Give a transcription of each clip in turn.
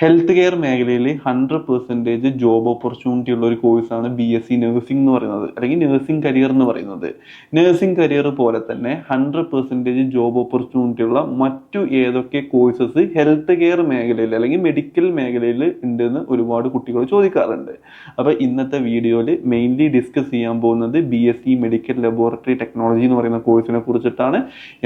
Health care മേഖലയിൽ hundred percentage job opportunity ഉള്ള ഒരു കോഴ്സാണ് ബി എസ് സി നഴ്സിംഗ് എന്ന് പറയുന്നത് അല്ലെങ്കിൽ നഴ്സിംഗ് കരിയർ എന്ന് പറയുന്നത്. നഴ്സിംഗ് കരിയർ പോലെ തന്നെ ഹൺഡ്രഡ് പെർസെന്റേജ് ജോബ് ഓപ്പർച്യൂണിറ്റി ഉള്ള മറ്റു ഏതൊക്കെ കോഴ്സസ് ഹെൽത്ത് കെയർ മേഖലയിൽ അല്ലെങ്കിൽ മെഡിക്കൽ മേഖലയിൽ ഉണ്ടെന്ന് ഒരുപാട് കുട്ടികൾ ചോദിക്കാറുണ്ട്. അപ്പോൾ ഇന്നത്തെ വീഡിയോയിൽ മെയിൻലി ഡിസ്കസ് ചെയ്യാൻ പോകുന്നത് B S C medical laboratory technology എന്ന് പറയുന്ന കോഴ്സിനെ കുറിച്ചിട്ടാണ്.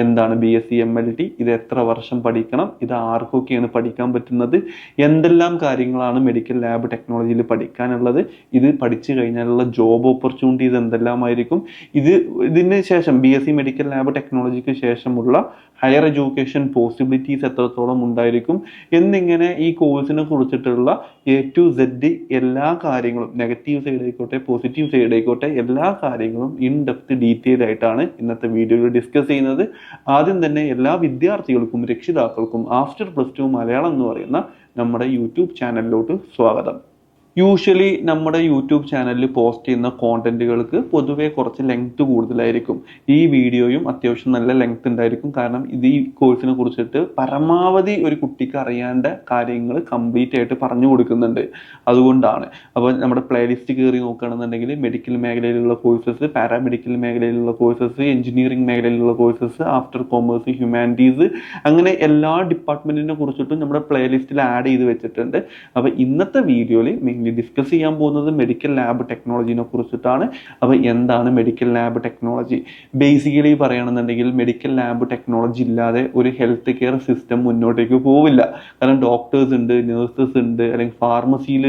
എന്താണ് B S C M L T ഇത് എത്ര വർഷം പഠിക്കണം? ഇത് ആർക്കൊക്കെയാണ് പഠിക്കാൻ പറ്റുന്നത്? എന്തെല്ലാം കാര്യങ്ങളാണ് മെഡിക്കൽ ലാബ് ടെക്നോളജിയിൽ പഠിക്കാനുള്ളത്? ഇത് പഠിച്ചു കഴിഞ്ഞാലുള്ള ജോബ് ഓപ്പർച്യൂണിറ്റീസ് എന്തെല്ലാമായിരിക്കും? ഇത് ഇതിന് ശേഷം B S C medical lab ടെക്നോളജിക്ക് ശേഷമുള്ള ഹയർ എഡ്യൂക്കേഷൻ പോസിബിലിറ്റീസ് എത്രത്തോളം ഉണ്ടായിരിക്കും? എന്നിങ്ങനെ ഈ കോഴ്സിനെ കുറിച്ചിട്ടുള്ള എ ടു സെഡ് എല്ലാ കാര്യങ്ങളും നെഗറ്റീവ് സൈഡ് ആയിക്കോട്ടെ പോസിറ്റീവ് സൈഡ് ആയിക്കോട്ടെ എല്ലാ കാര്യങ്ങളും ഇൻ ഡെപ്ത് ഡീറ്റെയിൽ ആയിട്ടാണ് ഇന്നത്തെ വീഡിയോയിൽ ഡിസ്കസ് ചെയ്യുന്നത്. ആദ്യം തന്നെ എല്ലാ വിദ്യാർത്ഥികൾക്കും രക്ഷിതാക്കൾക്കും ആഫ്റ്റർ പ്ലസ് ടു മലയാളം എന്ന് പറയുന്ന നമ്മുടെ യൂട്യൂബ് ചാനലിലോട്ട് സ്വാഗതം. യൂഷ്വലി നമ്മുടെ യൂട്യൂബ് ചാനലിൽ പോസ്റ്റ് ചെയ്യുന്ന കോണ്ടന്റുകൾക്ക് പൊതുവെ കുറച്ച് ലെങ്ത് കൂടുതലായിരിക്കും. ഈ വീഡിയോയും അത്യാവശ്യം നല്ല ലെങ്ത് ഉണ്ടായിരിക്കും. കാരണം ഇത് ഈ കോഴ്സിനെ കുറിച്ചിട്ട് പരമാവധി ഒരു കുട്ടിക്ക് അറിയേണ്ട കാര്യങ്ങൾ കംപ്ലീറ്റ് ആയിട്ട് പറഞ്ഞു കൊടുക്കുന്നുണ്ട്. അതുകൊണ്ടാണ്. അപ്പോൾ നമ്മുടെ പ്ലേലിസ്റ്റ് കയറി നോക്കുകയാണെന്നുണ്ടെങ്കിൽ മെഡിക്കൽ മേഖലയിലുള്ള കോഴ്സസ് പാരാമെഡിക്കൽ മേഖലയിലുള്ള കോഴ്സസ് എഞ്ചിനീയറിംഗ് മേഖലയിലുള്ള കോഴ്സസ് ആഫ്റ്റർ കോമേഴ്സ് ഹ്യൂമാനിറ്റീസ് അങ്ങനെ എല്ലാ ഡിപ്പാർട്ട്മെന്റിനെ കുറിച്ചിട്ടും നമ്മുടെ പ്ലേലിസ്റ്റിൽ ആഡ് ചെയ്ത് വെച്ചിട്ടുണ്ട്. അപ്പോൾ ഇന്നത്തെ വീഡിയോയിൽ മെയിൻലി ഡിസ്കസ് ചെയ്യാൻ പോകുന്നത് മെഡിക്കൽ ലാബ് ടെക്നോളജിനെ കുറിച്ചിട്ടാണ്. അപ്പോൾ എന്താണ് മെഡിക്കൽ ലാബ് ടെക്നോളജി ബേസിക്കലി പറയുകയാണെന്നുണ്ടെങ്കിൽ മെഡിക്കൽ ലാബ് ടെക്നോളജി ഇല്ലാതെ ഒരു ഹെൽത്ത് കെയർ സിസ്റ്റം മുന്നോട്ടേക്ക് പോവില്ല. കാരണം ഡോക്ടേഴ്സ് ഉണ്ട് നേഴ്സസ് ഉണ്ട് അല്ലെങ്കിൽ ഫാർമസിയിൽ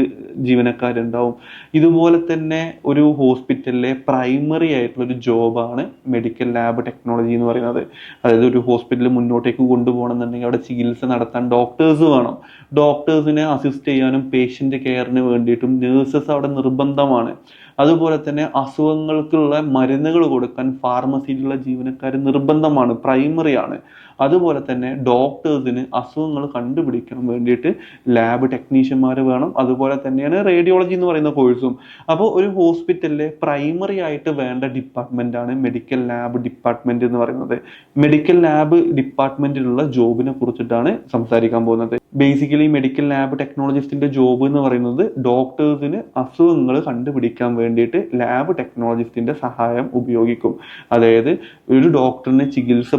ജീവനക്കാരുണ്ടാവും. ഇതുപോലെ തന്നെ ഒരു ഹോസ്പിറ്റലിലെ പ്രൈമറി ആയിട്ടുള്ള ഒരു ജോബാണ് മെഡിക്കൽ ലാബ് ടെക്നോളജി എന്ന് പറയുന്നത്. അതായത് ഒരു ഹോസ്പിറ്റൽ മുന്നോട്ടേക്ക് കൊണ്ടുപോകണമെന്നുണ്ടെങ്കിൽ അവിടെ ചികിത്സ നടത്താൻ ഡോക്ടേഴ്സ് വേണം. ഡോക്ടേഴ്സിനെ അസിസ്റ്റ് ചെയ്യാനും പേഷ്യന്റ് കെയറിന് വേണ്ടിയിട്ടും നേഴ്സസ് അവിടെ നിർബന്ധമാണ്. അതുപോലെ തന്നെ അസുഖങ്ങൾക്കുള്ള മരുന്നുകൾ കൊടുക്കാൻ ഫാർമസിയിലുള്ള ജീവനക്കാർ നിർബന്ധമാണ് പ്രൈമറി ആണ്. അതുപോലെ തന്നെ ഡോക്ടേഴ്സിന് അസുഖങ്ങൾ കണ്ടുപിടിക്കാൻ വേണ്ടിയിട്ട് ലാബ് ടെക്നീഷ്യന്മാർ വേണം. അതുപോലെ തന്നെയാണ് റേഡിയോളജി എന്ന് പറയുന്ന കോഴ്സും അപ്പോൾ ഒരു ഹോസ്പിറ്റലിലെ പ്രൈമറി ആയിട്ട് വേണ്ട ഡിപ്പാർട്ട്മെന്റ് ആണ് മെഡിക്കൽ ലാബ് ഡിപ്പാർട്ട്മെന്റ് എന്ന് പറയുന്നത്. മെഡിക്കൽ ലാബ് ഡിപ്പാർട്ട്മെന്റിലുള്ള ജോബിനെ കുറിച്ചിട്ടാണ് സംസാരിക്കാൻ പോകുന്നത്. ബേസിക്കലി മെഡിക്കൽ ലാബ് ടെക്നോളജിസ്റ്റിന്റെ ജോബ് എന്ന് പറയുന്നത് ഡോക്ടേഴ്സിന് അസുഖങ്ങൾ കണ്ടുപിടിക്കാൻ വേണ്ടിയിട്ട് ലാബ് ടെക്നോളജിസ്റ്റിന്റെ സഹായം ഉപയോഗിക്കും. അതായത് ഒരു ഡോക്ടറിന് ചികിത്സ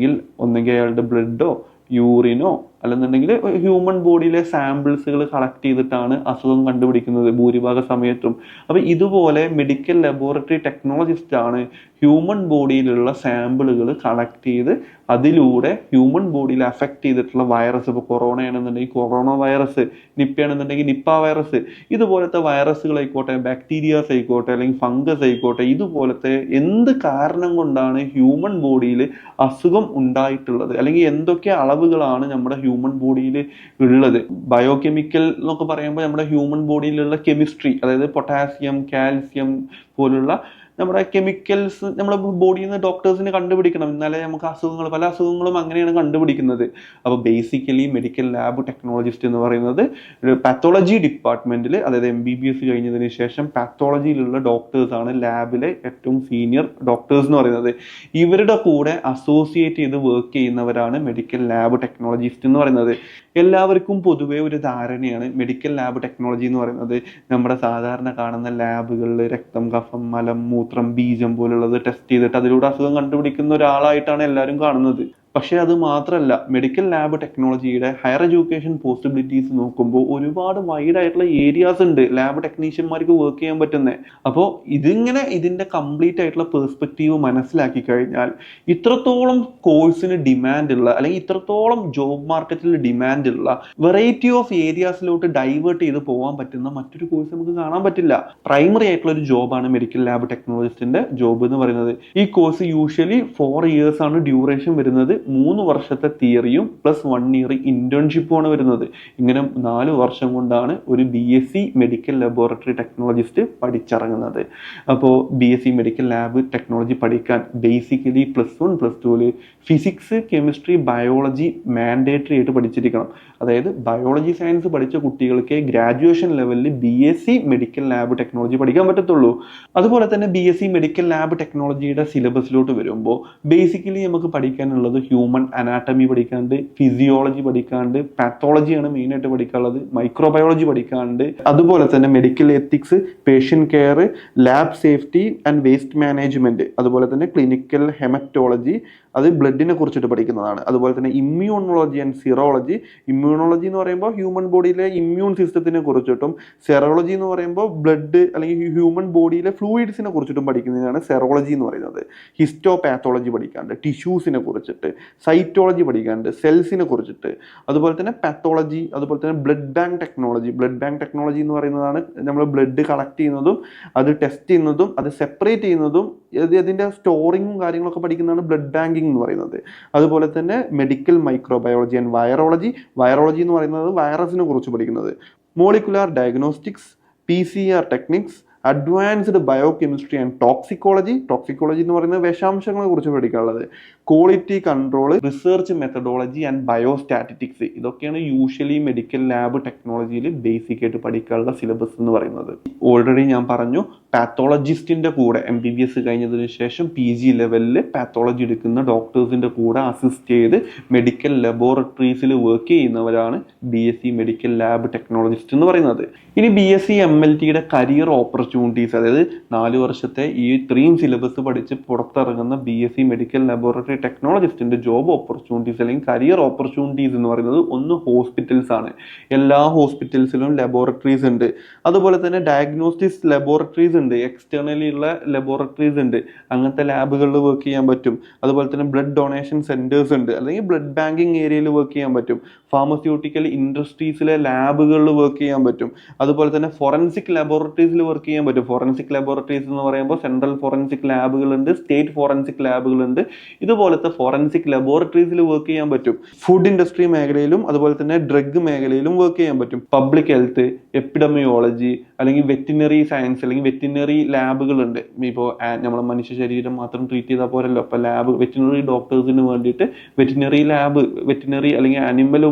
പൂർത്തിയാക്കണമെന്നുണ്ടെങ്കിൽ ഒന്നുകിൽ അയാളുടെ ബ്ലഡോ യൂറിനോ അല്ലെന്നുണ്ടെങ്കിൽ ഹ്യൂമൻ ബോഡിയിലെ സാമ്പിൾസുകൾ കളക്ട് ചെയ്തിട്ടാണ് അസുഖം കണ്ടുപിടിക്കുന്നത് ഭൂരിഭാഗ സമയത്തും. അപ്പോൾ ഇതുപോലെ മെഡിക്കൽ ലബോറട്ടറി ടെക്നോളജിസ്റ്റ് ആണ് ഹ്യൂമൻ ബോഡിയിലുള്ള സാമ്പിളുകൾ കളക്ട് ചെയ്ത് അതിലൂടെ ഹ്യൂമൻ ബോഡിയിൽ അഫക്റ്റ് ചെയ്തിട്ടുള്ള വൈറസ് ഇപ്പോൾ കൊറോണ ആണെന്നുണ്ടെങ്കിൽ കൊറോണ വൈറസ് നിപ്പ ആണെന്നുണ്ടെങ്കിൽ നിപ്പ വൈറസ് ഇതുപോലത്തെ വൈറസുകൾ ആയിക്കോട്ടെ ബാക്ടീരിയാസ് ആയിക്കോട്ടെ അല്ലെങ്കിൽ ഫംഗസ് ആയിക്കോട്ടെ ഇതുപോലത്തെ എന്ത് കാരണം കൊണ്ടാണ് ഹ്യൂമൻ ബോഡിയിൽ അസുഖം ഉണ്ടായിട്ടുള്ളത്? അല്ലെങ്കിൽ എന്തൊക്കെ അളവുകളാണ് നമ്മുടെ ഹ്യൂമൻ ബോഡിയിൽ ഉള്ളത്. ബയോകെമിക്കൽ എന്നൊക്കെ പറയുമ്പോൾ നമ്മുടെ ഹ്യൂമൻ ബോഡിയിലുള്ള കെമിസ്ട്രി അതായത് പൊട്ടാസ്യം കാൽസ്യം പോലുള്ള നമ്മുടെ കെമിക്കൽസ് നമ്മുടെ ബോഡിയിൽ നിന്ന് ഡോക്ടേഴ്സിന് കണ്ടുപിടിക്കണം. എന്നാലേ നമുക്ക് അസുഖങ്ങൾ പല അസുഖങ്ങളും അങ്ങനെയാണ് കണ്ടുപിടിക്കുന്നത്. അപ്പോൾ ബേസിക്കലി മെഡിക്കൽ ലാബ് ടെക്നോളജിസ്റ്റ് എന്ന് പറയുന്നത് ഒരു പാത്തോളജി ഡിപ്പാർട്ട്മെന്റിൽ അതായത് എം ബി ബി എസ് കഴിഞ്ഞതിന് ശേഷം പാത്തോളജിയിലുള്ള ഡോക്ടേഴ്സാണ് ലാബിലെ ഏറ്റവും സീനിയർ ഡോക്ടേഴ്സ് എന്ന് പറയുന്നത്. ഇവരുടെ കൂടെ അസോസിയേറ്റ് ചെയ്ത് വർക്ക് ചെയ്യുന്നവരാണ് മെഡിക്കൽ ലാബ് ടെക്നോളജിസ്റ്റ് എന്ന് പറയുന്നത്. എല്ലാവർക്കും പൊതുവെ ഒരു ധാരണയാണ് മെഡിക്കൽ ലാബ് ടെക്നോളജി എന്ന് പറയുന്നത്. നമ്മുടെ സാധാരണ കാണുന്ന ലാബുകളിൽ രക്തം കഫം മലം മൂത്രം ബീജം പോലുള്ളത് ടെസ്റ്റ് ചെയ്തിട്ട് അതിലൂടെ അസുഖം കണ്ടുപിടിക്കുന്ന ഒരാളായിട്ടാണ് എല്ലാവരും കാണുന്നത്. പക്ഷേ അത് മാത്രമല്ല മെഡിക്കൽ ലാബ് ടെക്നോളജിയുടെ ഹയർ എഡ്യൂക്കേഷൻ പോസിബിലിറ്റീസ് നോക്കുമ്പോൾ ഒരുപാട് വൈഡ് ആയിട്ടുള്ള ഏരിയാസ് ഉണ്ട് ലാബ് ടെക്നീഷ്യന്മാർക്ക് വർക്ക് ചെയ്യാൻ പറ്റുന്നത് അപ്പോൾ ഇതിങ്ങനെ ഇതിന്റെ കംപ്ലീറ്റ് ആയിട്ടുള്ള പെർസ്പെക്റ്റീവ് മനസ്സിലാക്കി കഴിഞ്ഞാൽ ഇത്രത്തോളം കോഴ്സിന് ഡിമാൻഡ് ഉള്ള അല്ലെങ്കിൽ ഇത്രത്തോളം ജോബ് മാർക്കറ്റിൽ ഡിമാൻഡ് ഉള്ള വെറൈറ്റി ഓഫ് ഏരിയാസിലോട്ട് ഡൈവേർട്ട് ചെയ്ത് പോകാൻ പറ്റുന്ന മറ്റൊരു കോഴ്സ് നമുക്ക് കാണാൻ പറ്റില്ല. പ്രൈമറി ആയിട്ടുള്ള ഒരു ജോബാണ് മെഡിക്കൽ ലാബ് ടെക്നോളജിസ്റ്റിന്റെ ജോബ് എന്ന് പറയുന്നത്. ഈ കോഴ്സ് യൂഷ്വലി ഫോർ ഇയേഴ്സ് ആണ് ഡ്യൂറേഷൻ വരുന്നത്. മൂന്ന് വർഷത്തെ തിയറിയും പ്ലസ് വൺ ഇയർ ഇന്റേൺഷിപ്പുമാണ് വരുന്നത്. ഇങ്ങനെ നാല് വർഷം കൊണ്ടാണ് ഒരു B S C medical laboratory technologist പഠിച്ചിറങ്ങുന്നത്. അപ്പോൾ B S C medical lab technology പഠിക്കാൻ ബേസിക്കലി പ്ലസ് വൺ പ്ലസ് ടുവിൽ ഫിസിക്സ് കെമിസ്ട്രി ബയോളജി മാൻഡേറ്ററി ആയിട്ട് പഠിച്ചിരിക്കണം. അതായത് ബയോളജി സയൻസ് പഠിച്ച കുട്ടികൾക്ക് ഗ്രാജുവേഷൻ ലെവലിൽ B S C medical lab technology പഠിക്കാൻ പറ്റത്തുള്ളൂ. അതുപോലെ തന്നെ B S C medical lab ടെക്നോളജിയുടെ സിലബസിലോട്ട് വരുമ്പോൾ ബേസിക്കലി നമുക്ക് പഠിക്കാനുള്ളത് ഹ്യൂമൻ അനാട്ടമി പഠിക്കാണ്ട് ഫിസിയോളജി പഠിക്കാണ്ട് പാത്തോളജിയാണ് മെയിനായിട്ട് പഠിക്കാനുള്ളത് മൈക്രോബയോളജി പഠിക്കാണ്ട്. അതുപോലെ തന്നെ medical ethics patient care lab safety and waste management അതുപോലെ തന്നെ ക്ലിനിക്കൽ ഹെമറ്റോളജി അത് ബ്ലഡിനെ കുറിച്ചിട്ട് പഠിക്കുന്നതാണ്. അതുപോലെ തന്നെ ഇമ്മ്യൂണോളജി ആൻഡ് സിറോളജി ഇമ്മ്യൂണോളജി എന്ന് പറയുമ്പോൾ ഹ്യൂമൻ ബോഡിയിലെ ഇമ്മ്യൂൺ സിസ്റ്റത്തിനെ കുറിച്ചിട്ടും സെറോളജി എന്ന് പറയുമ്പോൾ ബ്ലഡ് അല്ലെങ്കിൽ ഹ്യൂമൻ ബോഡിയിലെ ഫ്ലൂയിഡ്സിനെ കുറിച്ചിട്ടും പഠിക്കുന്നതിനാണ് സെറോളജി എന്ന് പറയുന്നത്. ഹിസ്റ്റോപാത്തോളജി പഠിക്കാണ്ട് ടിഷ്യൂസിനെ കുറിച്ചിട്ട് സൈറ്റോളജി പഠിക്കാണ്ട് സെൽസിനെ കുറിച്ചിട്ട്. അതുപോലെ തന്നെ പാത്തോളജി അതുപോലെ തന്നെ blood bank technology blood bank technology എന്ന് പറയുന്നതാണ് നമ്മൾ ബ്ലഡ് കളക്ട് ചെയ്യുന്നതും അത് ടെസ്റ്റ് ചെയ്യുന്നതും അത് സെപ്പറേറ്റ് ചെയ്യുന്നതും ഇത് അതിന്റെ സ്റ്റോറിങ്ങും കാര്യങ്ങളൊക്കെ പഠിക്കുന്നതാണ് ബ്ലഡ് ബാങ്കിങ് എന്ന് പറയുന്നത്. അതുപോലെ തന്നെ medical microbiology and virology virology എന്ന് പറയുന്നത് വൈറസിനെ കുറിച്ച് പഠിക്കുന്നത്. Molecular diagnostics P C R techniques advanced bio chemistry and toxicology toxicology എന്ന് പറയുന്നത് വിഷാംശങ്ങളെ കുറിച്ച് പഠിക്കാനുള്ളത്. Quality control research methodology and bio biostatistics ഇതൊക്കെയാണ് യൂഷ്വലി മെഡിക്കൽ ലാബ് ടെക്നോളജിയിൽ ബേസിക് ആയിട്ട് പഠിക്കാനുള്ള സിലബസ് എന്ന് പറയുന്നത്. ഓൾറെഡി ഞാൻ പറഞ്ഞു പാത്തോളജിസ്റ്റിന്റെ കൂടെ എം ബി ബി എസ് കഴിഞ്ഞതിന് ശേഷം പി ജി ലെവലിൽ പാത്തോളജി എടുക്കുന്ന ഡോക്ടേഴ്സിന്റെ കൂടെ അസിസ്റ്റ് ചെയ്ത് മെഡിക്കൽ ലബോറട്ടറീസിൽ വർക്ക് ചെയ്യുന്നവരാണ് B S C medical lab technologist എന്ന് പറയുന്നത്. ഇനി B S C M L ടിയുടെ കരിയർ ഓപ്പർച്യൂണിറ്റീസ് അതായത് നാല് വർഷത്തെ ഈ ഇത്രയും സിലബസ് പഠിച്ച് പുറത്തിറങ്ങുന്ന B S C medical laboratory ടെക്നോളജിസ്റ്റിന്റെ job opportunities അല്ലെങ്കിൽ കരിയർ ഓപ്പർച്യൂണിറ്റീസ് എന്ന് പറയുന്നത് ഒന്ന് ഹോസ്പിറ്റൽസ് ആണ്. എല്ലാ ഹോസ്പിറ്റൽസിലും ലബോറട്ടറീസ് ഉണ്ട്. അതുപോലെ തന്നെ ഡയഗ്നോസ്റ്റിക്സ് ലബോറട്ടറീസ് ഉണ്ട് എക്സ്റ്റേണലി ഉള്ള ലബോറട്ടറീസ് ഉണ്ട്. അങ്ങനത്തെ ലാബുകളിൽ വർക്ക് ചെയ്യാൻ പറ്റും. അതുപോലെ തന്നെ ബ്ലഡ് ഡൊണേഷൻ സെന്റേഴ്സ് ഉണ്ട്. അല്ലെങ്കിൽ ബ്ലഡ് ബാങ്കിങ് ഏരിയയിൽ വർക്ക് ചെയ്യാൻ പറ്റും. ഫാർമസ്യൂട്ടിക്കൽ ഇൻഡസ്ട്രീസിലെ ലാബുകളിൽ വർക്ക് ചെയ്യാൻ പറ്റും. അതുപോലെ തന്നെ ഫോറൻസിക് ലബോറട്ടറീസിൽ വർക്ക് ചെയ്യാൻ പറ്റും. ഫോറൻസിക് ലബോറട്ടറീസ് എന്ന് പറയുമ്പോൾ സെൻട്രൽ ഫോറൻസിക് ലാബുകളുണ്ട് സ്റ്റേറ്റ് ഫോറൻസിക് ലാബുകളുണ്ട് ഇതുപോലത്തെ ഫോറൻസിക് ലബോറട്ടറീസിൽ വർക്ക് ചെയ്യാൻ പറ്റും. ഫുഡ് ഇൻഡസ്ട്രി മേഖലയിലും അതുപോലെ തന്നെ ഡ്രഗ് മേഖലയിലും വർക്ക് ചെയ്യാൻ പറ്റും. പബ്ലിക് ഹെൽത്ത് എപ്പിഡമിയോളജി അല്ലെങ്കിൽ വെറ്റിനറി സയൻസ് അല്ലെങ്കിൽ വെറ്റിനറി ലാബുകളുണ്ട് ഇപ്പോൾ നമ്മളെ മനുഷ്യ ശരീരം മാത്രം ട്രീറ്റ് ചെയ്താൽ പോരല്ലോ. അപ്പോൾ ലാബ് വെറ്റിനറി ഡോക്ടേഴ്സിന് വേണ്ടിയിട്ട് വെറ്റിനറി ലാബ് വെറ്റിനറി അല്ലെങ്കിൽ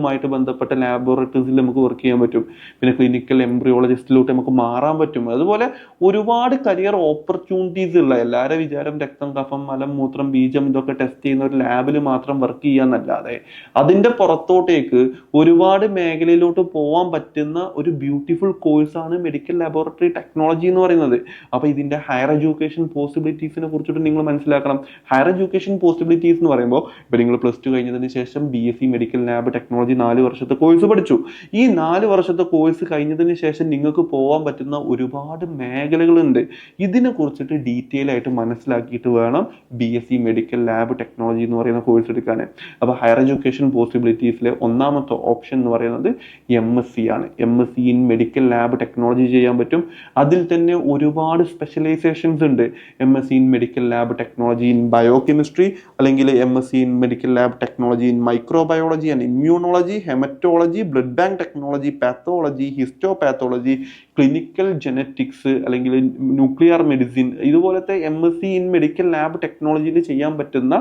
ആനിമലുമായിട്ട് ബന്ധപ്പെട്ട ലാബോറട്ടറീസിൽ നമുക്ക് വർക്ക് ചെയ്യാൻ പറ്റും. പിന്നെ ക്ലിനിക്കൽ എംബ്രിയോളജിസ്റ്റിലോട്ട് നമുക്ക് മാറാൻ പറ്റും. അതുപോലെ ഒരുപാട് കരിയർ ഓപ്പർച്യൂണിറ്റീസ് ഉള്ള എല്ലാവരും വിചാരം രക്തം കഫം മലം മൂത്രം ബീജം ഇതൊക്കെ ടെസ്റ്റ് ചെയ്യുന്ന ഒരു ലാബിൽ മാത്രം വർക്ക് ചെയ്യാന്നല്ലാതെ അതിന്റെ പുറത്തോട്ടേക്ക് ഒരുപാട് മേഖലയിലോട്ട് പോകാൻ പറ്റുന്ന ഒരു ബ്യൂട്ടിഫുൾ കോഴ്സാണ് മെഡിക്കൽ ലാബോറട്ടറി ടെക്നോളജി എന്ന് പറയുന്നത്. അപ്പൊ ഇതിന്റെ ഹയർ എഡ്യൂക്കേഷൻ പോസിബിലിറ്റീസിനെ കുറിച്ചിട്ട് നിങ്ങൾ മനസ്സിലാക്കണം. ഹയർ എഡ്യൂക്കേഷൻ പോസിബിലിറ്റീസ് എന്ന് പറയുമ്പോൾ ഇപ്പൊ നിങ്ങൾ പ്ലസ് ടു കഴിഞ്ഞതിന് ശേഷം B S C medical lab technology നാല് വർഷത്തെ കോഴ്സ് പഠിച്ചു. ഈ നാല് വർഷത്തെ കോഴ്സ് കഴിഞ്ഞതിന് ശേഷം നിങ്ങൾക്ക് പോകാൻ പറ്റുന്ന ഒരുപാട് മേഖലകളുണ്ട്. ഇതിനെ കുറിച്ചിട്ട് ഡീറ്റെയിൽ ആയിട്ട് മനസ്സിലാക്കിയിട്ട് വേണം B S C medical lab technology എന്ന് പറയുന്ന കോഴ്സ് എടുക്കാൻ അപ്പോൾ ഹയർ എഡ്യൂക്കേഷൻ പോസിബിലിറ്റീസിലെ ഒന്നാമത്തെ ഓപ്ഷൻ എന്ന് പറയുന്നത് എം എസ് സി ആണ്. M S C in medical lab technology ചെയ്യാൻ പറ്റും. അതിൽ തന്നെ ഒരുപാട് സ്പെഷ്യലൈസേഷൻസ് ഉണ്ട്. M S C in medical lab technology in bio chemistry അല്ലെങ്കിൽ M S C in medical lab technology in microbiology and immunology haematology blood bank technology pathology histopathology clinical genetics അല്ലെങ്കിൽ nuclear medicine ഇതുപോലത്തെ M S C in medical lab ടെക്നോളജിയിൽ ചെയ്യാൻ പറ്റുന്ന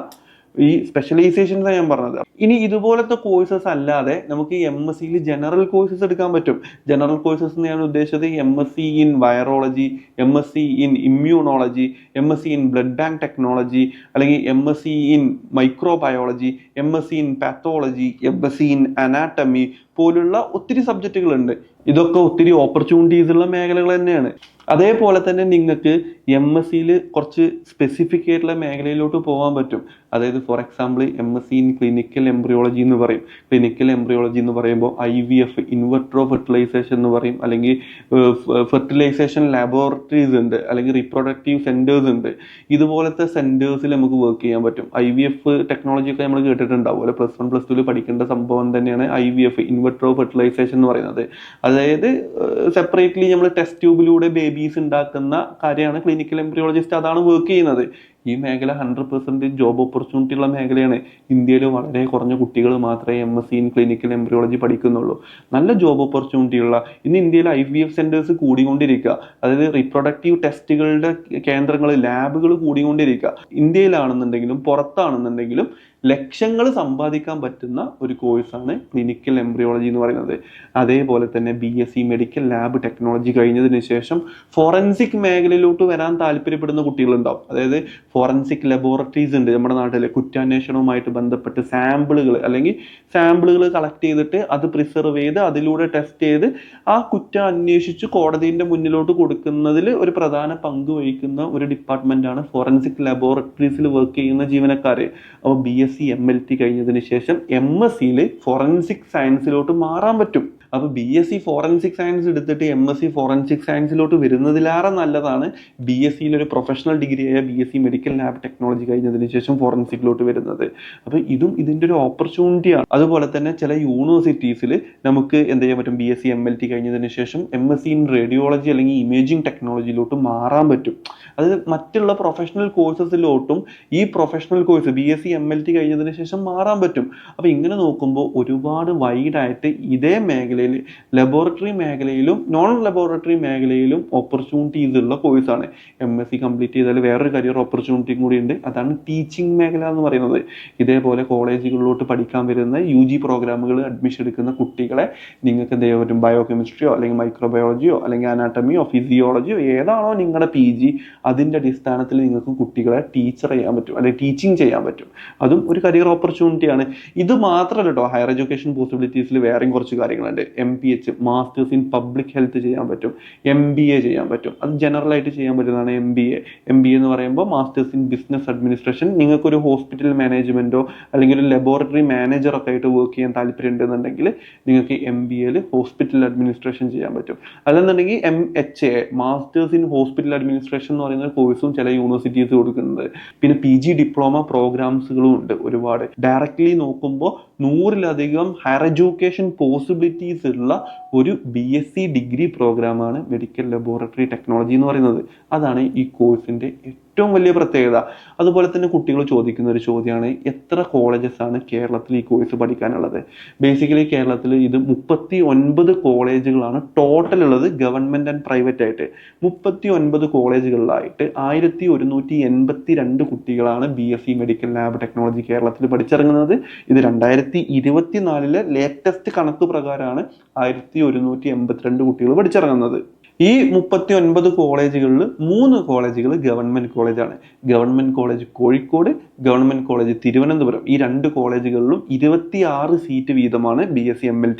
ഈ specialisations ഞാൻ പറഞ്ഞത്. ഇനി ഇതുപോലത്തെ കോഴ്സസ് അല്ലാതെ നമുക്ക് ഈ എം എസ് സിയിൽ ജനറൽ കോഴ്സസ് എടുക്കാൻ പറ്റും. ജനറൽ കോഴ്സസ് എന്ന് ഞാൻ ഉദ്ദേശിച്ചത് M S C in virology M S C in immunology M S C in blood bank technology അല്ലെങ്കിൽ M S C in microbiology M S C in pathology M S C in anatomy പോലുള്ള ഒത്തിരി സബ്ജക്റ്റുകളുണ്ട് ഇതൊക്കെ ഒത്തിരി opportunities ഉള്ള മേഖലകൾ തന്നെയാണ്. അതേപോലെ തന്നെ നിങ്ങൾക്ക് എം എസ് സിയിൽ കുറച്ച് സ്പെസിഫിക് ആയിട്ടുള്ള മേഖലയിലോട്ട് പോകാൻ പറ്റും. അതായത് for example M S C in clinical embryology എന്ന് പറയും. ക്ലിനിക്കൽ എംബ്രിയോളജി എന്ന് പറയുമ്പോൾ I V F in vitro fertilisation എന്ന് പറയും. അല്ലെങ്കിൽ ഫെർട്ടിലൈസേഷൻ ലാബോറട്ടറീസ് ഉണ്ട്. അല്ലെങ്കിൽ റീപ്രൊഡക്റ്റീവ് സെന്റേഴ്സ് ഉണ്ട്. ഇതുപോലത്തെ സെന്റേഴ്സിൽ നമുക്ക് വർക്ക് ചെയ്യാൻ പറ്റും. ഐ വി എഫ് ടെക്നോളജി ഒക്കെ നമ്മൾ കേട്ടിട്ടുണ്ടാവും. അല്ലെ പ്ലസ് വൺ പ്ലസ് ടുവിൽ പഠിക്കേണ്ട സംഭവം തന്നെയാണ് I V F in vitro fertilisation എന്ന് പറയുന്നത്. അതായത് സെപ്പറേറ്റ്ലി നമ്മൾ ടെസ്റ്റ് ട്യൂബിലൂടെ ബേബീസ് ഉണ്ടാക്കുന്ന കാര്യമാണ് ക്ലിനിക്കൽ എംബ്രിയോളജിസ്റ്റ് അതാണ് വർക്ക് ചെയ്യുന്നത്. ഈ മേഖല ഹൺഡ്രഡ് പെർസെന്റ് ജോബ് ഓപ്പർച്യൂണിറ്റി ഉള്ള മേഖലയാണ്. ഇന്ത്യയിൽ വളരെ കുറഞ്ഞ കുട്ടികൾ മാത്രമേ M S C in clinical embryology പഠിക്കുന്നുള്ളൂ. നല്ല ജോബ് ഓപ്പർച്യൂണിറ്റി ഉള്ള ഇന്ന് ഇന്ത്യയിൽ ഐ വി എഫ് സെന്റേഴ്സ് കൂടിക്കൊണ്ടിരിക്കുക അതായത് റീപ്രൊഡക്റ്റീവ് ടെസ്റ്റുകളുടെ കേന്ദ്രങ്ങൾ ലാബുകൾ കൂടിക്കൊണ്ടിരിക്കുക ഇന്ത്യയിലാണെന്നുണ്ടെങ്കിലും പുറത്താണെന്നുണ്ടെങ്കിലും ലക്ഷങ്ങൾ സമ്പാദിക്കാൻ പറ്റുന്ന ഒരു കോഴ്സാണ് ക്ലിനിക്കൽ എംബ്രിയോളജി എന്ന് പറയുന്നത്. അതേപോലെ തന്നെ B S C medical lab technology കഴിഞ്ഞതിന് ശേഷം ഫോറൻസിക് മേഖലയിലോട്ട് വരാൻ താല്പര്യപ്പെടുന്ന കുട്ടികളുണ്ടാവും. അതായത് ഫോറൻസിക് ലബോറട്ടറീസ് ഉണ്ട് നമ്മുടെ നാട്ടിൽ കുറ്റാന്വേഷണവുമായിട്ട് ബന്ധപ്പെട്ട് സാമ്പിളുകൾ അല്ലെങ്കിൽ സാമ്പിളുകൾ കളക്ട് ചെയ്തിട്ട് അത് പ്രിസർവ് ചെയ്ത് അതിലൂടെ ടെസ്റ്റ് ചെയ്ത് ആ കുറ്റം അന്വേഷിച്ച് കോടതിന്റെ മുന്നിലോട്ട് കൊടുക്കുന്നതിൽ ഒരു പ്രധാന പങ്ക് വഹിക്കുന്ന ഒരു ഡിപ്പാർട്ട്മെന്റാണ് ഫോറൻസിക് ലബോറട്ടറീസിൽ വർക്ക് ചെയ്യുന്ന ജീവനക്കാർ അപ്പോൾ B S C M L T കഴിഞ്ഞതിന് ശേഷം എം എസ് സിയിൽ ഫോറൻസിക് സയൻസിലോട്ട് മാറാൻ പറ്റും. അപ്പോൾ B S C forensic science എടുത്തിട്ട് എം എസ് സി ഫോറൻസിക് സയൻസിലോട്ട് വരുന്നതിലേറെ നല്ലതാണ് ബി എസ് സിയിൽ ഒരു professional ഡിഗ്രിയായ B S C medical lab technology കഴിഞ്ഞതിന് ശേഷം ഫോറൻസിക്കിലോട്ട് വരുന്നത്. അപ്പോൾ ഇതും ഇതിന്റെ ഒരു ഓപ്പർച്യൂണിറ്റിയാണ് അതുപോലെ തന്നെ ചില യൂണിവേഴ്സിറ്റീസിൽ നമുക്ക് എന്ത് ചെയ്യാൻ പറ്റും? B S C M L T കഴിഞ്ഞതിന് ശേഷം M S C in radiology അല്ലെങ്കിൽ ഇമേജിംഗ് ടെക്നോളജിയിലോട്ട് മാറാൻ പറ്റും. അതായത് മറ്റുള്ള പ്രൊഫഷണൽ കോഴ്സസിലോട്ടും ഈ professional course B S C M L T കഴിഞ്ഞതിന് ശേഷം മാറാൻ പറ്റും. അപ്പോൾ ഇങ്ങനെ നോക്കുമ്പോൾ ഒരുപാട് വൈഡായിട്ട് ഇതേ മേഖലയിൽ ലബോറട്ടറി മേഖലയിലും നോൺ ലബോറട്ടറി മേഖലയിലും ഓപ്പർച്യൂണിറ്റീസ് ഉള്ള കോഴ്സാണ് എം എസ് സി കംപ്ലീറ്റ് ചെയ്താൽ വേറൊരു കരിയർ ഓപ്പർച്യൂണിറ്റിയും കൂടി ഉണ്ട്. അതാണ് ടീച്ചിങ് മേഖല എന്ന് പറയുന്നത്. ഇതേപോലെ കോളേജുകളിലോട്ട് പഠിക്കാൻ വരുന്ന യു ജി പ്രോഗ്രാമുകൾ അഡ്മിഷൻ എടുക്കുന്ന കുട്ടികളെ നിങ്ങൾക്ക് എന്ത് ചെയ്യാൻ പറ്റും? ബയോ കെമിസ്ട്രിയോ അല്ലെങ്കിൽ മൈക്രോബയോളജിയോ അല്ലെങ്കിൽ അനാട്ടമിയോ ഫിസിയോളജിയോ ഏതാണോ നിങ്ങളുടെ പി ജി അതിന്റെ അടിസ്ഥാനത്തിൽ നിങ്ങൾക്ക് കുട്ടികളെ ടീച്ചർ ചെയ്യാൻ പറ്റും. അല്ലെങ്കിൽ ടീച്ചിങ് ചെയ്യാൻ പറ്റും. അതും ഒരു കരിയർ ഓപ്പർച്യൂണിറ്റിയാണ് ഇത് മാത്രമല്ല കേട്ടോ ഹയർ എഡ്യൂക്കേഷൻ പോസിബിലിറ്റീസിൽ വേറെയും കുറച്ച് കാര്യങ്ങളുണ്ട്. M P H masters in public health ചെയ്യാൻ പറ്റും. എം ബി എ ചെയ്യാൻ പറ്റും. അത് ജനറൽ ആയിട്ട് ചെയ്യാൻ പറ്റുന്നതാണ് M B A M B എന്ന് പറയുമ്പോൾ മാസ്റ്റേഴ്സ് ഇൻ ബിസിനസ് അഡ്മിനിസ്ട്രേഷൻ നിങ്ങൾക്കൊരു ഹോസ്പിറ്റൽ മാനേജ്മെന്റോ അല്ലെങ്കിൽ ഒരു ലബോറട്ടറി മാനേജറൊക്കെ ആയിട്ട് വർക്ക് ചെയ്യാൻ താല്പര്യം ഉണ്ടെന്നുണ്ടെങ്കിൽ നിങ്ങൾക്ക് എം ബി എയിൽ ഹോസ്പിറ്റൽ അഡ്മിനിസ്ട്രേഷൻ ചെയ്യാൻ പറ്റും. അല്ലെന്നുണ്ടെങ്കിൽ M H A masters in hospital administration എന്ന് പറയുന്ന കോഴ്സും ചില യൂണിവേഴ്സിറ്റീസ് കൊടുക്കുന്നുണ്ട്. പിന്നെ പി ജി ഡിപ്ലോമ പ്രോഗ്രാംസുകളും ഉണ്ട് ഒരുപാട്. ഡയറക്റ്റ്ലി നോക്കുമ്പോൾ നൂറിലധികം ഹയർ എഡ്യൂക്കേഷൻ പോസിബിലിറ്റീസ് ഉള്ള ഒരു ബി എസ് സി ഡിഗ്രി പ്രോഗ്രാമാണ് മെഡിക്കൽ ലബോറട്ടറി ടെക്നോളജി എന്ന് പറയുന്നത്. അതാണ് ഈ കോഴ്സിന്റെ ഏറ്റവും വലിയ പ്രത്യേകത. അതുപോലെ തന്നെ കുട്ടികൾ ചോദിക്കുന്ന ഒരു ചോദ്യമാണ് എത്ര കോളേജസ് ആണ് കേരളത്തിൽ ഈ കോഴ്സ് പഠിക്കാനുള്ളത്? ബേസിക്കലി കേരളത്തിൽ ഇത് മുപ്പത്തി ഒൻപത് കോളേജുകളാണ് ടോട്ടൽ ഉള്ളത് ഗവൺമെന്റ് ആൻഡ് പ്രൈവറ്റ് ആയിട്ട്. മുപ്പത്തി ഒൻപത് കോളേജുകളിലായിട്ട് ആയിരത്തി ഒരുന്നൂറ്റി എൺപത്തി രണ്ട് കുട്ടികളാണ് B S C medical lab technology കേരളത്തിൽ പഠിച്ചിറങ്ങുന്നത്. ഇത് രണ്ടായിരത്തി ഇരുപത്തിനാലിലെ ലേറ്റസ്റ്റ് കണക്ക് പ്രകാരമാണ് ആയിരത്തി ഒരുന്നൂറ്റി എൺപത്തിരണ്ട് കുട്ടികൾ പഠിച്ചിറങ്ങുന്നത്. ഈ മുപ്പത്തി ഒൻപത് കോളേജുകളിൽ മൂന്ന് കോളേജുകൾ ഗവൺമെന്റ് കോളേജാണ്. Government college Kozhikode government college Thiruvananthapuram. ഈ രണ്ട് കോളേജുകളിലും ഇരുപത്തി ആറ് സീറ്റ് വീതമാണ് B S C M L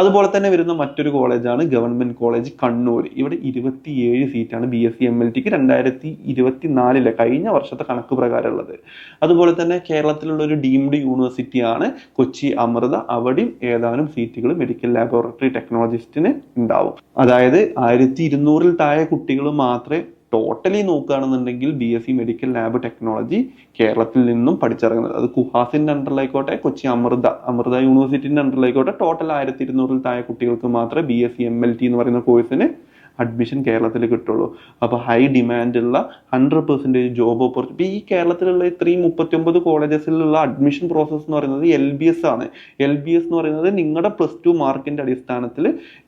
അതുപോലെ തന്നെ വരുന്ന മറ്റൊരു കോളേജാണ് ഗവൺമെന്റ് കോളേജ് കണ്ണൂർ ഇവിടെ ഇരുപത്തിയേഴ് സീറ്റാണ് B S C M L tick രണ്ടായിരത്തി ഇരുപത്തിനാലിലെ കഴിഞ്ഞ വർഷത്തെ കണക്ക് പ്രകാരം ഉള്ളത് അതുപോലെ തന്നെ കേരളത്തിലുള്ള ഒരു ഡീംഡ് യൂണിവേഴ്സിറ്റിയാണ് കൊച്ചി അമൃത. അവിടെയും ഏതാനും സീറ്റുകൾ മെഡിക്കൽ ലാബോറട്ടറി ടെക്നോളജിസ്റ്റിന് ഉണ്ടാവും. അതായത് ആയിരത്തി ഇരുന്നൂറിൽ താഴെ കുട്ടികൾ മാത്രമേ ടോട്ടലി നോക്കുകയാണെന്നുണ്ടെങ്കിൽ B S C medical lab technology കേരളത്തിൽ നിന്നും പഠിച്ചിറങ്ങുന്നത്. അത് കുഹാസിന്റെ അണ്ടറിലായിക്കോട്ടെ കൊച്ചി അമൃത അമൃത യൂണിവേഴ്സിറ്റിന്റെ അണ്ടറിലായിക്കോട്ടെ ടോട്ടൽ ആയിരത്തി ഇരുന്നൂറിൽ താഴെ കുട്ടികൾക്ക് മാത്രമേ B S C M L T എന്ന് പറയുന്ന കോഴ്സിന് അഡ്മിഷൻ കേരളത്തിൽ കിട്ടുള്ളൂ. അപ്പോൾ ഹൈ ഡിമാൻഡ് ഉള്ള ഹൺഡ്രഡ് പെർസെന്റേജ് ജോബ് ഓപ്പർച്യൂണിറ്റി ഈ കേരളത്തിലുള്ള ഇത്രയും മുപ്പത്തിയൊമ്പത് കോളേജസിലുള്ള അഡ്മിഷൻ പ്രോസസ്സ് എന്ന് പറയുന്നത് എൽ ബി എസ് ആണ്. എൽ ബി എസ് എന്ന് പറയുന്നത് നിങ്ങളുടെ പ്ലസ് ടു മാർക്കിന്റെ അടിസ്ഥാനത്തിൽ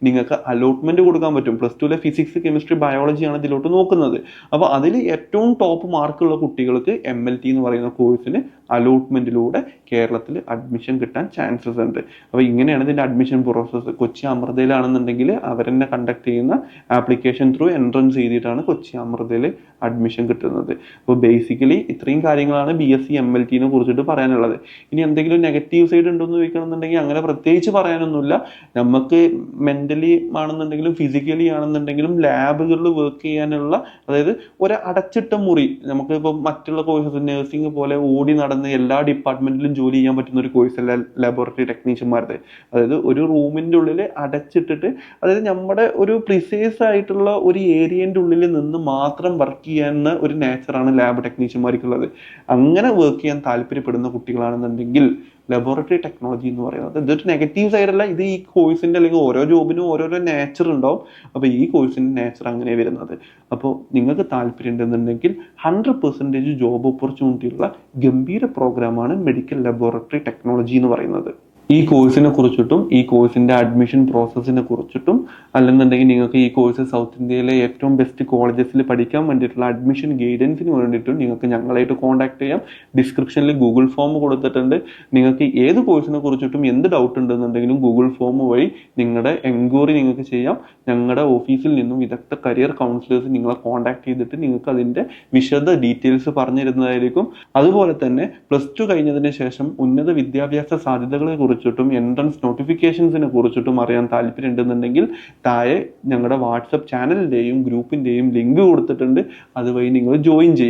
നിങ്ങൾക്ക് അലോട്ട്മെന്റ് കൊടുക്കാൻ പറ്റും. പ്ലസ് ടുവിലെ ഫിസിക്സ് കെമിസ്ട്രി ബയോളജിയാണ് ഇതിലോട്ട് നോക്കുന്നത്. അപ്പോൾ അതിൽ ഏറ്റവും ടോപ്പ് മാർക്കുള്ള കുട്ടികൾക്ക് എം എൽ ടി എന്ന് പറയുന്ന കോഴ്സിന് അലോട്ട്മെന്റിലൂടെ കേരളത്തിൽ അഡ്മിഷൻ കിട്ടാൻ ചാൻസസ് ഉണ്ട്. അപ്പോൾ ഇങ്ങനെയാണ് ഇതിന്റെ അഡ്മിഷൻ പ്രോസസ്സ് കൊച്ചി അമൃതയിലാണെന്നുണ്ടെങ്കിൽ അവരെന്നെ കണ്ടക്ട് ചെയ്യുന്ന ആപ്ലിക്കേഷൻ ത്രൂ എൻട്രൻസ് ചെയ്തിട്ടാണ് കൊച്ചി അമൃതയിൽ അഡ്മിഷൻ കിട്ടുന്നത്. അപ്പോൾ ബേസിക്കലി ഇത്രയും കാര്യങ്ങളാണ് B S C M L ടിനെ കുറിച്ചിട്ട് പറയാനുള്ളത്. ഇനി എന്തെങ്കിലും നെഗറ്റീവ് സൈഡ് ഉണ്ടോ എന്ന് ചോദിക്കണമെന്നുണ്ടെങ്കിൽ അങ്ങനെ പ്രത്യേകിച്ച് പറയാനൊന്നുമില്ല. നമുക്ക് മെന്റലി ആണെന്നുണ്ടെങ്കിലും ഫിസിക്കലി ആണെന്നുണ്ടെങ്കിലും ലാബുകളിൽ വർക്ക് ചെയ്യാനുള്ള അതായത് ഒരു അടച്ചിട്ട മുറി നമുക്ക് ഇപ്പോൾ മറ്റുള്ള കോഴ്സസ് നഴ്സിംഗ് പോലെ ഓടി നടന്ന് എല്ലാ ഡിപ്പാർട്ട്മെന്റിലും ജോലി ചെയ്യാൻ പറ്റുന്ന ഒരു കോഴ്സ് അല്ല ലബോറട്ടറി ടെക്നീഷ്യന്മാരുടെ അതായത് ഒരു റൂമിന്റെ ഉള്ളിൽ അടച്ചിട്ടിട്ട് അതായത് നമ്മുടെ ഒരു പ്രിസൈസ് ആയിട്ടുള്ള ഒരു ഏരിയന്റെ ഉള്ളിൽ നിന്ന് മാത്രം വർക്ക് ചെയ്യാവുന്ന ഒരു നേച്ചറാണ് ലാബ് ടെക്നീഷ്യന്മാർക്കുള്ളത് അങ്ങനെ വർക്ക് ചെയ്യാൻ താല്പര്യപ്പെടുന്ന കുട്ടികളാണെന്നുണ്ടെങ്കിൽ ലബോറട്ടറി ടെക്നോളജി എന്ന് പറയുന്നത് ഇതൊരു നെഗറ്റീവ് സൈഡ് അല്ല. ഇത് ഈ കോഴ്സിന്റെ അല്ലെങ്കിൽ ഓരോ ജോബിനും ഓരോരോ നേച്ചർ ഉണ്ടാവും. അപ്പോൾ ഈ കോഴ്സിന്റെ നേച്ചർ അങ്ങനെ വരുന്നത്. അപ്പോൾ നിങ്ങൾക്ക് താല്പര്യം ഉണ്ടെന്നുണ്ടെങ്കിൽ ഹൺഡ്രഡ് പെർസെന്റേജ് ജോബ് ഓപ്പർച്യൂണിറ്റി ഉള്ള ഗംഭീര പ്രോഗ്രാമാണ് മെഡിക്കൽ ലബോറട്ടറി ടെക്നോളജി എന്ന് പറയുന്നത്. ഈ കോഴ്സിനെ കുറിച്ചിട്ടും ഈ കോഴ്സിന്റെ അഡ്മിഷൻ പ്രോസസ്സിനെ കുറിച്ചിട്ടും അല്ലെന്നുണ്ടെങ്കിൽ നിങ്ങൾക്ക് ഈ കോഴ്സ് സൗത്ത് ഇന്ത്യയിലെ ഏറ്റവും ബെസ്റ്റ് കോളേജസിൽ പഠിക്കാൻ വേണ്ടിയിട്ടുള്ള അഡ്മിഷൻ ഗൈഡൻസിന് വേണ്ടിയിട്ടും നിങ്ങൾക്ക് ഞങ്ങളായിട്ട് കോൺടാക്ട് ചെയ്യാം. ഡിസ്ക്രിപ്ഷനിൽ ഗൂഗിൾ ഫോം കൊടുത്തിട്ടുണ്ട്. നിങ്ങൾക്ക് ഏത് കോഴ്സിനെ കുറിച്ചിട്ടും എന്ത് ഡൗട്ട് ഉണ്ടെന്നുണ്ടെങ്കിലും ഗൂഗിൾ ഫോം വഴി നിങ്ങളുടെ എൻക്വയറി നിങ്ങൾക്ക് ചെയ്യാം. ഞങ്ങളുടെ ഓഫീസിൽ നിന്നും വിദഗ്ധ കരിയർ കൗൺസിലേഴ്സ് നിങ്ങളെ കോൺടാക്ട് ചെയ്തിട്ട് നിങ്ങൾക്ക് അതിന്റെ വിശദ ഡീറ്റെയിൽസ് പറഞ്ഞു തരുന്നതായിരിക്കും അതുപോലെ തന്നെ പ്ലസ് ടു കഴിഞ്ഞതിന് ശേഷം ഉന്നത വിദ്യാഭ്യാസ സാധ്യതകളെ കുറിച്ചിട്ടും എൻട്രൻസ് നോട്ടിഫിക്കേഷൻസിനെ കുറിച്ചിട്ടും അറിയാൻ താല്പര്യം ഉണ്ടെന്നുണ്ടെങ്കിൽ താഴെ ഞങ്ങളുടെ വാട്സപ്പ് ചാനലിന്റെയും ഗ്രൂപ്പിന്റെയും ലിങ്ക് കൊടുത്തിട്ടുണ്ട്. അതുവഴി നിങ്ങൾ ജോയിൻ ചെയ്യും.